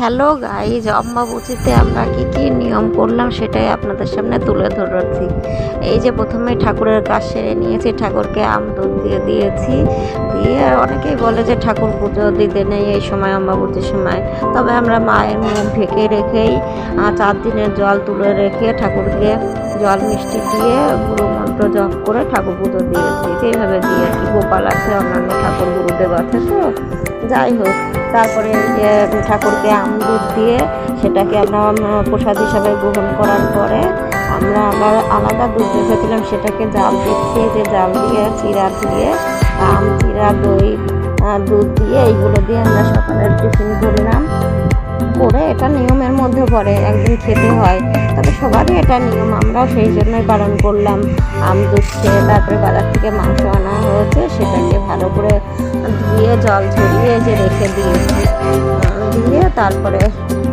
Hello guys, অম্বাবুচিতে আমরা কি কি নিয়ম করলাম সেটাই আপনাদের সামনে তুলে ধরেছি। এই যে প্রথমে ঠাকুরের কাজ সেরে নিয়েছি, ঠাকুরকে আম দুধ দিয়ে দিয়েছি। দিয়ে আর অনেকেই বলে যে ঠাকুর পুজো দিতে নেই এই সময়, অম্বাবুচির সময়। তবে আমরা মায়ের মুখ ঢেকে রেখেই চার দিনের জল তুলে রেখে ঠাকুরকে জল মিষ্টি দিয়ে গুরু মন্ত্র জপ করে ঠাকুর পুজো দিয়েছি। এইভাবে দিয়ে আর কি গোপাল আছে, অন্যান্য ঠাকুর গুরুদেব আছে তো যাই হোক, তারপরে যে ঠাকুরকে আম দুধ দিয়ে সেটাকে আমরা প্রসাদ হিসাবে গ্রহণ করার পরে আমরা আবার আলাদা দুধ রেখেছিলাম, সেটাকে জাল দিচ্ছি যে জাল দিয়ে চিরা দিয়ে, আম, চিরা, দই দুধ দিয়ে এইগুলো দিয়ে আমরা সকালের টিফিন করলাম। করে এটা নিয়মের মধ্যে পড়ে, একদিন খেতে হয়। তবে সবারই এটা নিয়ম, আমরাও সেই জন্যই পালন করলাম। আম দুধ তারপরে বাজার থেকে মাংস আনা হয়েছে, সেটাকে ভালো করে ধুয়ে, জল ঝরিয়ে যে রেখে দিয়েছি। দিয়ে তারপরে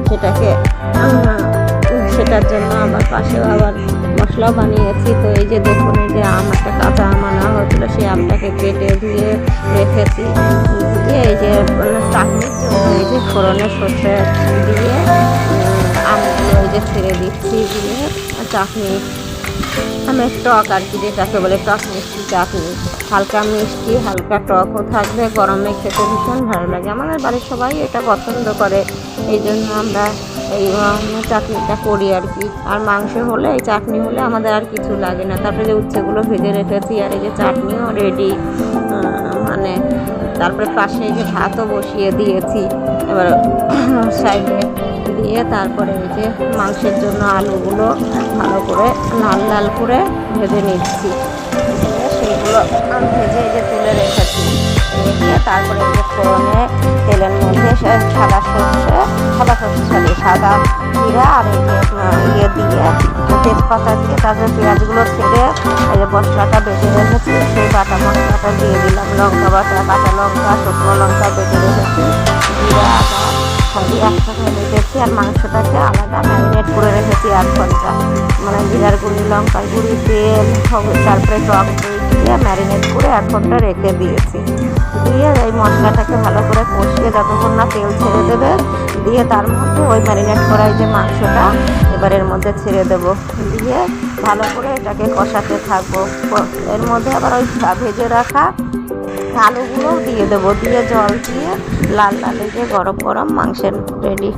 সেটাকে সেটার জন্য আবার পাশে আবার মশলাও বানিয়েছি। তো এই যে দেখুন, এই যে আম, একটা কাঁচা আম আনা হয়েছিল, সেই আমটাকে কেটে ধুয়ে রেখেছি। ফোড়নের সর্ষে দিয়ে আমগুলো যে ছেড়ে দিচ্ছি দিয়ে চাটনি। আমের টক আর কি, যেটাকে বলে টক মিষ্টি চাটনি। হালকা মিষ্টি, হালকা টকও থাকবে, গরমে খেতে ভীষণ ভালো লাগে। আমাদের বাড়ির সবাই এটা পছন্দ করে। এই জন্য আমরা এই চাটনিটা করি আর কি। আর মাংস হলে, এই চাটনি হলে আমাদের আর কিছু লাগে না। তারপরে যে উচ্ছেগুলো ভেজে রেখেছি, আর এই যে চাটনিও রেডি মানে তারপরে পাশে যে ভাতও বসিয়ে দিয়েছি। এবার সাইডে দিয়ে তারপরে এই যে মাংসের জন্য আলুগুলো ভালো করে লাল লাল করে ভেজে নিচ্ছি। সেইগুলো ভেজে যে তুলে রেখেছি। রেখে তারপরে এই যে ফোড়নে তেলের মধ্যে সাদা সর্ষে সাদা সর্ষে সরি সাদা জিরা আর ইয়ে দিয়ে তেজপাতা দিয়ে তারপরে পেঁয়াজগুলো ছেড়ে এই যে মশলাটা বেটে রেখেছি, সেই বাটা মশলাটা দিয়ে দিলাম, লঙ্কা বাটা, কাঁচা লঙ্কা, শুকনো লঙ্কা বেটে রেখেছি সবই একসাথে রেখেছি আর মাংসটাকে আলাদা ম্যারিনেট করে রেখেছি আধ ঘণ্টা। মানে জিরার গুঁড়ি, লঙ্কার গুঁড়ি, তেল তারপরে টক দই দিয়ে ম্যারিনেট করে এক ঘণ্টা রেখে দিয়েছি। এই মশলাটাকে ভালো করে কষিয়ে যতক্ষণ না তেল ছেড়ে দেবে, দিয়ে তার মধ্যে ওই ম্যারিনেট করা যে মাংসটা এবারের মধ্যে ছেড়ে দেব। দিয়ে ভালো করে এটাকে কষাতে থাকব। এর মধ্যে আবার ওই ভেজে রাখা আলুগুলোও দিয়ে দেবো। দিয়ে জল দিয়ে লাল লাল যে গরম গরম মাংসের রেডি।